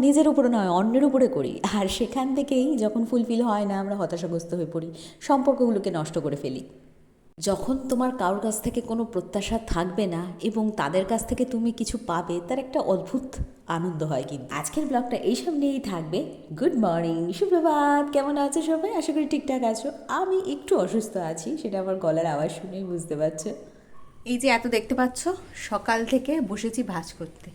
নিজের উপরে নয়, অন্যের উপরে করি। আর সেখান থেকেই যখন ফুলফিল হয় না, আমরা হতাশাগ্রস্ত হয়ে পড়ি, সম্পর্কগুলোকে নষ্ট করে ফেলি। যখন তোমার কারোর কাছ থেকে কোনো প্রত্যাশা থাকবে না এবং তাদের কাছ থেকে তুমি কিছু পাবে, তার একটা অদ্ভুত আনন্দ হয় কিন্তু। আজকের ব্লগটা এইসব নিয়েই থাকবে। গুড মর্নিং সুপ্রভাত। কেমন আছো সবাই? আশা করি ঠিকঠাক আছো। আমি একটু অসুস্থ আছি, সেটা আমার গলার আওয়াজ শুনেই বুঝতে পারছ। এই যে এত দেখতে পাচ্ছ, সকাল থেকে বসেছি ভাঁজ করতে।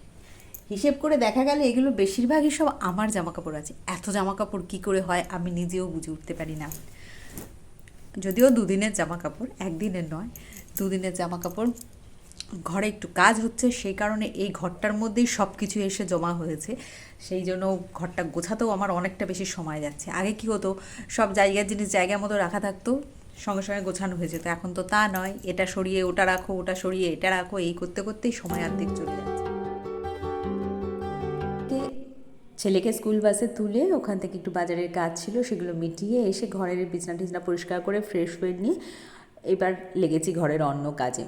হিসেব করে দেখা গেল এগুলো বেশিরভাগই সব আমার জামা কাপড় আছে। এত জামা কাপড় কী করে হয় আমি নিজেও বুঝে উঠতে পারি না। যদিও দুদিনের জামা কাপড় একদিনের নয়, দুদিনের জামা কাপড় ঘরে একটু কাজ হচ্ছে, সেই কারণে এই ঘরটার মধ্যেই সব কিছু এসে জমা হয়েছে। সেই জন্য ঘরটা গোছাতেও আমার অনেকটা বেশি সময় যাচ্ছে। আগে কি হতো, সব জায়গার জিনিস জায়গা মতো রাখা থাকতো, সঙ্গে সঙ্গে গোছানো হয়ে যেত। এখন তো তা নয়, এটা সরিয়ে ওটা রাখো, ওটা সরিয়ে এটা রাখো, এই করতে করতেই সময় অর্ধেক চলে যাচ্ছে ছেলেকে স্কুল বাসে তুলে ওখান থেকে একটু বাজারের কাজ ছিল, সেগুলো মিটিয়ে এসে ঘরের বিছনা টিছনা পরিষ্কার করে ফ্রেশ হয়ে নিয়ে এবার লেগেছি ঘরের অন্য কাজে।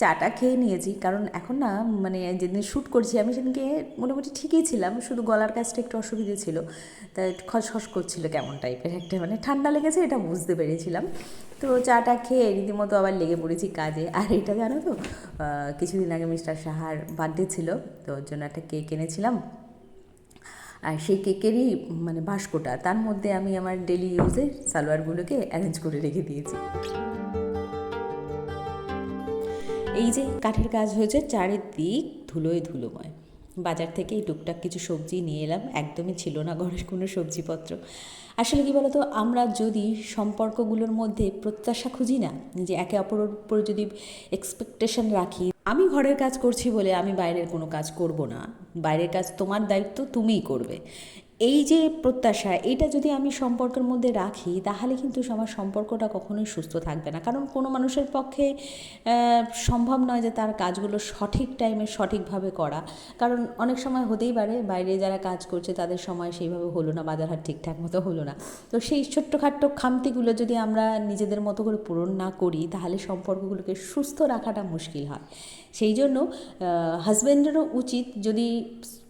চাটা খেয়ে নিয়েছি, কারণ এখন না মানে যেদিন শ্যুট করছি আমি সেদিনকে মোটামুটি ঠিকই ছিলাম, শুধু গলার কাজটা একটু অসুবিধে ছিল। তাই খসখস করছিল কেমন টাইপের একটা মানে ঠান্ডা লেগেছে এটা বুঝতে পেরেছিলাম। তো চাটা খেয়ে রীতিমতো আবার লেগে পড়েছি কাজে। আর এটা জানো তো কিছুদিন আগে মিস্টার সাহার বার্থডে ছিল, তো ওর জন্য একটা কেক এনেছিলাম। আর সেই কেকেরই মানে বাস্কটা, তার মধ্যে আমি আমার ডেলি ইউজের সালোয়ারগুলোকে অ্যারেঞ্জ করে রেখে দিয়েছি। এই যে কাঠের কাজ হয়েছে, চারিদিক ধুলোয় ধুলোময়। বাজার থেকে এই টুকটাক কিছু সবজি নিয়ে এলাম, একদমই ছিল না ঘরের কোনো সবজিপত্র। আসলে কি বলতো, আমরা যদি সম্পর্কগুলোর মধ্যে প্রত্যাশা খুঁজি না, যে একে অপরের উপর যদি এক্সপেকটেশন রাখি আমি ঘরের কাজ করছি বলে আমি বাইরের কোনো কাজ করব না। বাইরের কাজ তোমার দায়িত্ব, তুমিই করবে। এই যে প্রত্যাশা, এটা যদি আমি সম্পর্কের মধ্যে রাখি, তাহলে কিন্তু আমার সম্পর্কটা কখনোই সুস্থ থাকবে না। কারণ কোনো মানুষের পক্ষে সম্ভব নয় যে তার কাজগুলো সঠিক টাইমে সঠিকভাবে করা। কারণ অনেক সময় হতেই পারে, বাইরে যারা কাজ করছে, তাদের সময় সেইভাবে হলো না বাজার হাট ঠিকঠাক মতো হলো না। তো সেই ছোট্টখাট্ট খামতিগুলো যদি আমরা নিজেদের মতো করে পূরণ না করি, তাহলে সম্পর্কগুলোকে সুস্থ রাখাটা মুশকিল হয়। সেই জন্য হাজব্যান্ডেরও উচিত যদি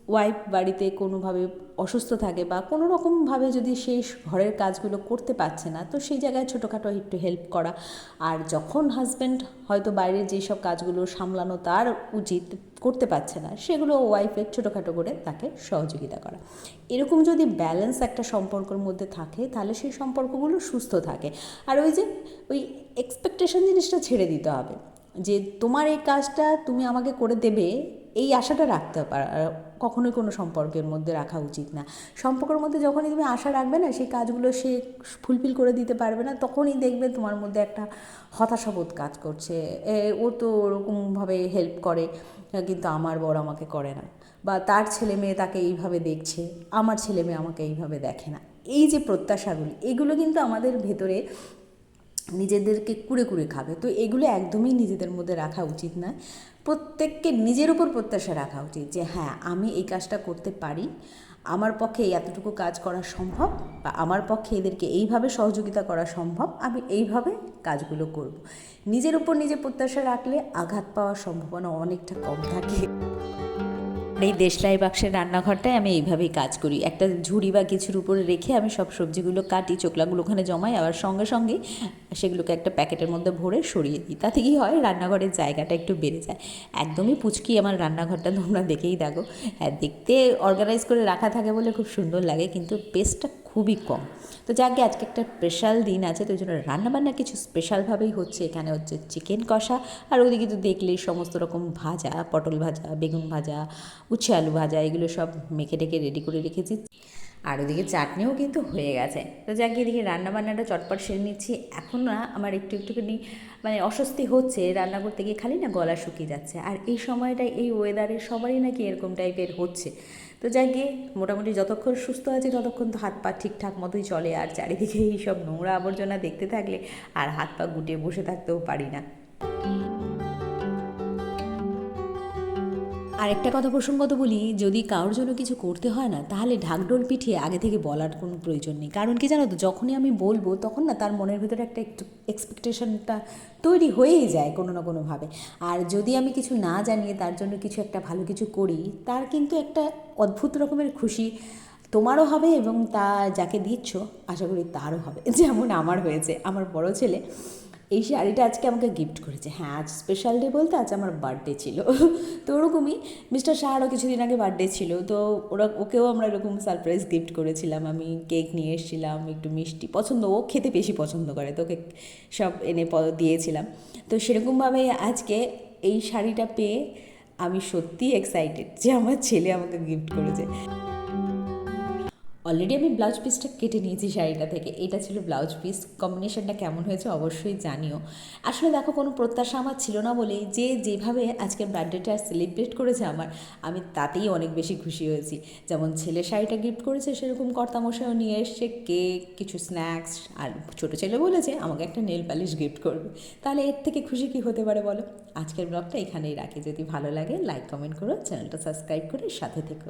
ওয়াইফ বাড়িতে কোনোভাবে অসুস্থ থাকে বা কোনো রকমভাবে যদি সেই ঘরের কাজগুলো করতে পারছে না, তো সেই জায়গায় ছোটোখাটো একটু হেল্প করা। আর যখন হাজব্যান্ড হয়তো বাইরের যেসব কাজগুলো সামলানো তার উচিত করতে পারছে না, সেগুলো ওয়াইফের ছোটোখাটো করে তাকে সহযোগিতা করা। এরকম যদি ব্যালেন্স একটা সম্পর্কের মধ্যে থাকে, তাহলে সেই সম্পর্কগুলো সুস্থ থাকে। আর ওই যে, ওই এক্সপেকটেশন জিনিসটা ছেড়ে দিতে হবে। যে তোমার এই কাজটা তুমি আমাকে করে দেবে, এই আশাটা রাখতে পারা কখনোই কোনো সম্পর্কের মধ্যে রাখা উচিত না। সম্পর্কের মধ্যে যখনই তুমি আশা রাখবে না, সেই কাজগুলো সে ফুলফিল করে দিতে পারবে না, তখনই দেখবে তোমার মধ্যে একটা হতাশাবোধ কাজ করছে। ও তো ওরকমভাবে হেল্প করে, কিন্তু আমার বর আমাকে করে না। বা তার ছেলে মেয়ে তাকে এইভাবে দেখছে, আমার ছেলে মেয়ে আমাকে এইভাবে দেখে না। এই যে প্রত্যাশাগুলি, এগুলো কিন্তু আমাদের ভেতরে নিজেদেরকে কুড়ে কুড়ে খাবে। তো এগুলো একদমই নিজেদের মধ্যে রাখা উচিত না। প্রত্যেককে নিজের উপর প্রত্যাশা রাখা উচিত যে হ্যাঁ আমি এই কাজটা করতে পারি। আমার পক্ষে এতটুকু কাজ করা সম্ভব বা আমার পক্ষে এদেরকে এইভাবে সহযোগিতা করা সম্ভব, আমি এইভাবে কাজগুলো করব। নিজের উপর নিজে প্রত্যাশা রাখলে আঘাত পাওয়ার সম্ভাবনা অনেকটা কম থাকে। এই দেশলাই বাক্সের রান্নাঘরটায় আমি এইভাবেই কাজ করি। একটা ঝুড়ি বা কিছুর উপরে রেখে আমি সব সবজিগুলো কাটি চোকলাগুলো ওখানে জমাই, আবার সঙ্গে সঙ্গে সেগুলোকে একটা প্যাকেটের মধ্যে ভরে সরিয়ে দিই। তাতে কী হয়, রান্নাঘরের জায়গাটা একটু বেড়ে যায়। একদমই পুচকি আমার রান্নাঘরটা, তোমরা দেখেই দেখো হ্যাঁ দেখতে অর্গানাইজ করে রাখা থাকে বলে খুব সুন্দর লাগে, কিন্তু পেস্টটা খুবই কম। তো যাকে আজকে একটা স্পেশাল দিন আছে, তো ওই জন্য রান্নাবান্না কিছু স্পেশালভাবেই হচ্ছে। এখানে হচ্ছে চিকেন কষা, আর ওদিকে তো দেখলেই সমস্ত রকম ভাজা, পটল ভাজা, বেগুন ভাজা, উচ্ছে আলু ভাজা, এগুলো সব মেখে ডেকে রেডি করে রেখেছি। আর ওদিকে চাটনিও কিন্তু হয়ে গেছে। তো যাকে এদিকে রান্নাবান্নাটা চটপট সেরে নিচ্ছি। এখন না আমার একটু একটুখানি মানে অস্বস্তি হচ্ছে রান্না করতে গিয়ে খালি না গলা শুকিয়ে যাচ্ছে। আর এই সময়টায়, এই ওয়েদারে সবারই নাকি এরকম টাইপের হচ্ছে। তো যাই গিয়ে মোটামুটি যতক্ষণ সুস্থ আছে ততক্ষণ তো হাত পা ঠিকঠাক মতোই চলে। আর চারিদিকে এই সব নোংরা আবর্জনা দেখতে থাকলে আর হাত পা গুটিয়ে বসে থাকতেও পারি না। আরেকটা কথা প্রসঙ্গত বলি, যদি কারোর জন্য কিছু করতে হয় না, তাহলে ঢাকঢোল পিঠিয়ে আগে থেকে বলার কোনো প্রয়োজন নেই। কারণ কি জানো তো, যখনই আমি বলব, তখন না তার মনের ভিতরে একটা একটু এক্সপেকটেশনটা তৈরি হয়েই যায় কোনো না কোনোভাবে। আর যদি আমি কিছু না জানিয়ে তার জন্য কিছু একটা ভালো কিছু করি, তার কিন্তু একটা অদ্ভুত রকমের খুশি তোমারও হবে এবং তা যাকে দিচ্ছ, আশা করি তারও হবে। যেমন আমার হয়েছে। আমার বড় ছেলে এই শাড়িটা আজকে আমাকে গিফট করেছে। হ্যাঁ আজ স্পেশাল ডে বলতে আজ আমার বার্থডে ছিল। তো ওরকমই মিস্টার শাহারও কিছুদিন আগে বার্থডে ছিল। তো ওরা, ওকেও আমরা এরকম সারপ্রাইজ গিফট করেছিলাম। আমি কেক নিয়ে এসেছিলাম, একটু মিষ্টি পছন্দ, ও খেতে বেশি পছন্দ করে, তো ওকে সব এনে দিয়েছিলাম। তো সেরকমভাবে আজকে এই শাড়িটা পেয়ে আমি সত্যিই এক্সাইটেড যে আমার ছেলে আমাকে গিফট করেছে। অলরেডি আমি ব্লাউজ পিসটা কেটে নিয়েছি শাড়িটা থেকে। এটা ছিল ব্লাউজ পিস কম্বিনেশনটা কেমন হয়েছে অবশ্যই জানিও। আসলে দেখো, কোনো প্রত্যাশা আমার ছিল না বলেই যে যেভাবে আজকে বার্থডেটা সেলিব্রেট করেছে আমার, আমি তাতেই অনেক বেশি খুশি হয়েছি। যেমন ছেলে শাড়িটা গিফট করেছে, সেরকম কর্তামশাইও নিয়ে এসছে কেক কিছু স্ন্যাক্স আর ছোটো ছেলে বলেছে, আমাকে একটা নেল পালিশ গিফট করবে। তাহলে এর থেকে খুশি কি হতে পারে বলো? আজকের ব্লগটা এখানেই রাখি। যদি ভালো লাগে লাইক কমেন্ট করো চ্যানেলটা সাবস্ক্রাইব করে সাথে থেকো।